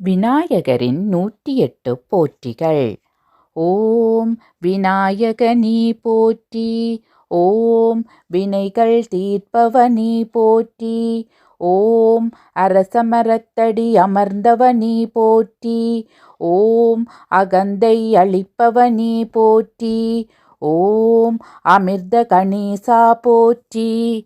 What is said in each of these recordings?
விநாயகரின் நூற்றி எட்டு போற்றிகள். ஓம் விநாயகனி போற்றி ஓம் வினைகள் தீர்ப்பவனி போற்றி ஓம் அரசமரத்தடி அமர்ந்தவனி போற்றி ஓம் அகந்தை அளிப்பவனி போற்றி ஓம் அமிர்த கணேசா போற்றி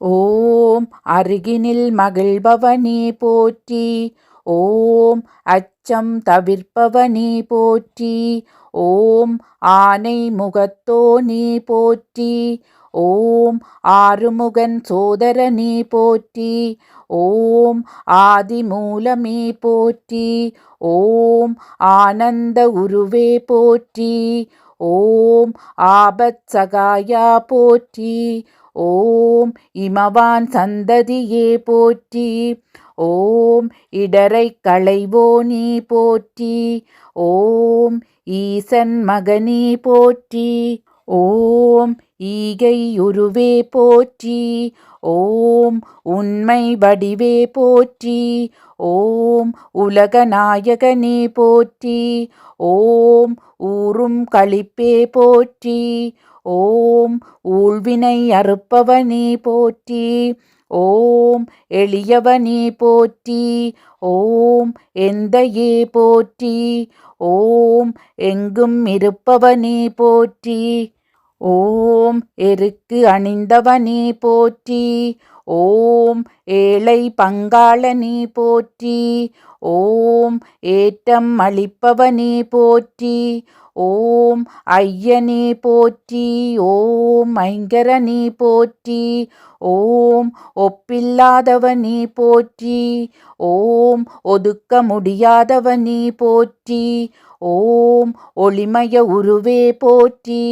ஓம் அருகினில் மகிழ்பவனி போற்றி ஓம் அச்சம் தவிர்ப்பவனே போற்றி. ஓம் ஆனை முகத்தோ நீ போற்றி. ஓம் ஆறுமுகன் சோதரனி போற்றி. ஓம் ஆதிமூலமே போற்றி. ஓம் ஆனந்த உருவே போற்றி. ஓம் ஆபத் சகாயா போற்றி. ஓம் இமவான் சந்ததியே போற்றி. ஓம் இடரை களைவோ நீ போற்றி ஓம் ஈசன் மகனி போற்றி ஓம் ஈகை உருவே போற்றி ஓம் உண்மை வடிவே போற்றி ஓம் உலகநாயகனே போற்றி ஓம் ஊரும் கழிப்பே போற்றி ஓம் ஊழ்வினை அறுப்பவனே போற்றி ஓம் எளியவனே போற்றி ஓம் எந்தையே போற்றி ஓம் எங்கும் இருப்பவனே போற்றி ஓம் எருக்கு அணிந்தவனே போற்றி ஓம் ஏழை பங்காளனே போற்றி ஓம் ஏற்றம் அளிப்பவனே போற்றி ஓம் ஐயனே போற்றி ஓம் ஐங்கரனே போற்றி ஓம் ஒப்பில்லாதவனே போற்றி ஓம் ஒதுக்க முடியாதவனே போற்றி ஓம் ஒளிமய உருவே போற்றி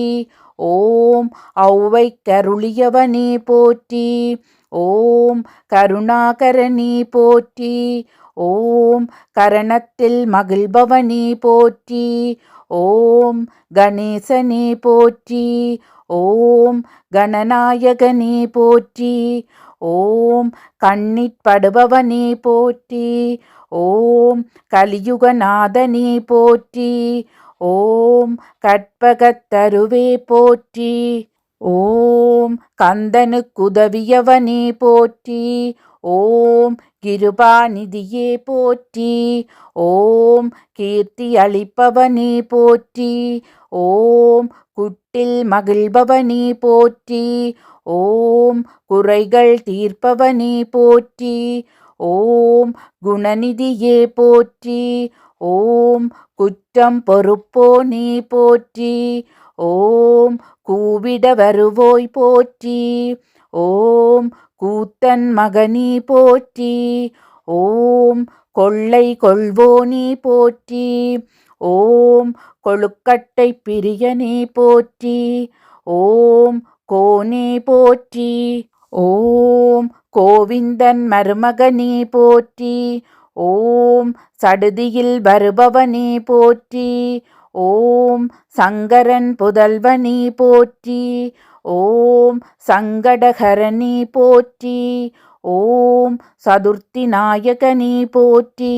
ஓம் ஔவை கருளியவனே போற்றி ஓம் கருணாகரனே போற்றி ஓம் கரணத்தில் மகிழ்பவனே போற்றி ஓம் கணேசனே போற்றி ஓம் கணநாயகனே போற்றி ஓம் கண்ணிற்படுபவனே போற்றி ஓம் கலியுகநாதனே போற்றி ஓம் கற்பகத்தருவே போற்றி ஓம் கந்தனுக்குதவியவனே போற்றி ஓம் கிருபாநிதியே போற்றி. ஓம் கீர்த்தி அளிப்பவனே போற்றி. ஓம் குட்டில் மகிழ்பவனே போற்றி. ஓம் குறைகள் தீர்ப்பவனே போற்றி. ஓம் குணநிதியே போற்றி. ஓம் குற்றம் பொறுப்போனே போற்றி. ஓம் கூவிட வருவோய் போற்றி. ஓம் கூத்தன் மகனி போற்றி ஓம் கொள்ளை கொள்வோனி போற்றி ஓம் கொழுக்கட்டை பிரியனே போற்றி ஓம் கோனே போற்றி ஓம் கோவிந்தன் மருமகனே போற்றி ஓம் சடுதியில் வருபவனே போற்றி ஓம் சங்கரன் புதல்வனே போற்றி ஓம் சங்கடகரணி போற்றி ஓம் சதுர்த்தி நாயகனி போற்றி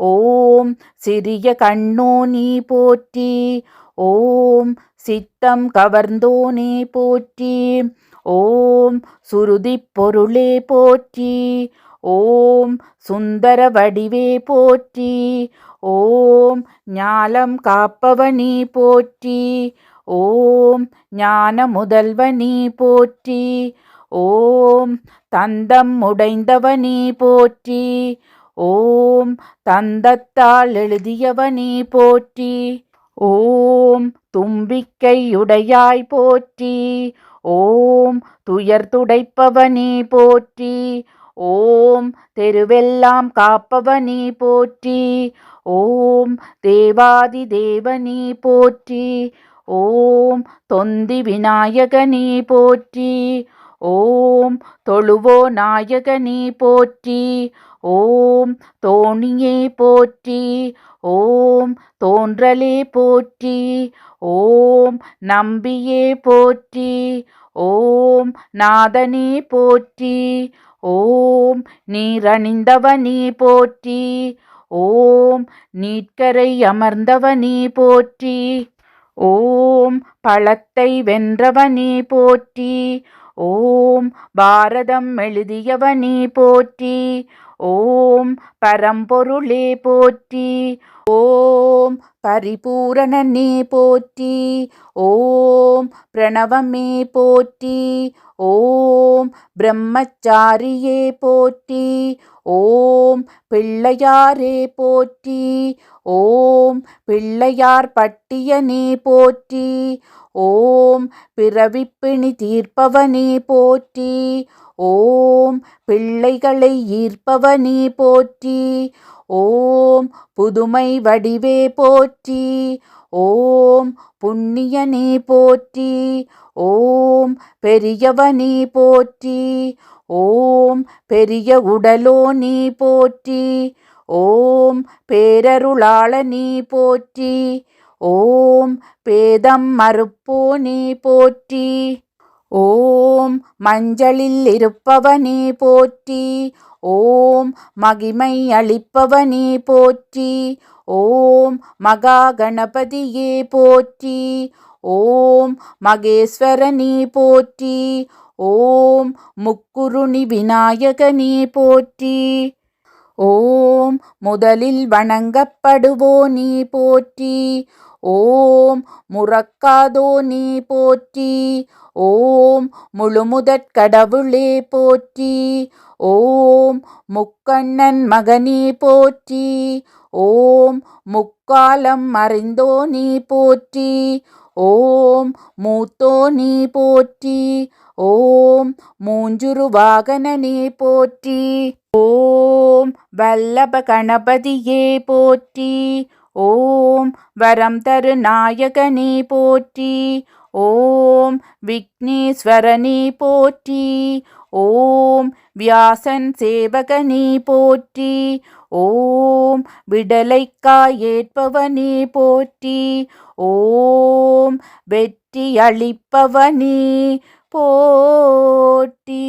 ஓம் சிறிய கண்ணோனி போற்றி ஓம் சித்தம் கவர்ந்தோனே போற்றி ஓம் சுருதி பொருளே போற்றி ஓம் சுந்தர வடிவே போற்றி ஓம் ஞாலம் காப்பவனி போற்றி ஓம் ஞான முதல்வனி போற்றி. ஓம் தந்தம் உடைந்தவனி போற்றி. ஓம் தந்தத்தால் எழுதியவனி போற்றி. ஓம் தும்பிக்கையுடையாய் போற்றி. ஓம் துயர் துடைப்பவனி போற்றி. ஓம் தெருவெல்லாம் காப்பவனி போற்றி. ஓம் தேவாதி தேவனி போற்றி. ஓம் தொந்தி விநாயகனி போற்றி. ஓம் தொழுவோ நாயகனி போற்றி. ஓம் தோணியே போற்றி. ஓம் தோன்றலே போற்றி. ஓம் நம்பியே போற்றி. ஓம் நாதனே போற்றி. ஓம் நீரணிந்தவனே போற்றி. ஓம் நீட்கரை அமர்ந்தவனே போற்றி. ஓம் பழத்தை வென்றவனே போற்றி ஓம் பாரதம் எழுதியவனே போற்றி ஓம் பரம்பொருளே போற்றி ஓம் பரிபூரணனே போற்றி ஓம் பிரணவமே போற்றி ஓம் பிரம்மச்சாரியே போற்றி ஓம் பிள்ளையாரே போற்றி ஓம் பிள்ளையார் பட்டியனே போற்றி ஓம் பிறவிப்பிணி தீர்ப்பவனே போற்றி ஓம் பிள்ளைகளை ஈர்ப்பவனே போற்றி ஓம் புதுமை வடிவே போற்றி ஓம் புண்ணியனே போற்றி ஓம் பெரியவனே போற்றி ஓம் பெரிய உடலோ நீ போற்றி ஓம் பேரருளாள நீ போற்றி ஓம் பேதம் மறுப்போ நீ போற்றி ஓம் மஞ்சளில் இருப்பவனே போற்றி ஓம் மகிமை அளிப்பவனே போற்றி. ஓம் மகா கணபதியே போற்றி. ஓம் மகேஸ்வரனே போற்றி. ஓம் முக்குருணி விநாயகனே போற்றி. ஓம் முதலில் வணங்கப்படுவோ நீ போற்றி. ஓம் முறக்காதோ நீ போற்றி. ஓம் முழுமுதற் கடவுளே போற்றி. ஓம் முக்கண்ணன் மகனே போற்றி. ஓம் முக்காலம் மறைந்தோ நீ போற்றி. ஓம் மூத்தோ நீ போற்றி. ஓம் மூஞ்சுரு வாகனனே போற்றி. ஓம் வல்லப கணபதியே போற்றி. ஓம் வரம் தரு நாயகனே போற்றி. ஓம் விக்னேஸ்வரனே போற்றி. ஓம் வியாசன் சேவகனே போற்றி. ஓம் விடலைக்காயேற்பவனே போற்றி. ஓம் வெற்றி அளிப்பவனே போற்றி.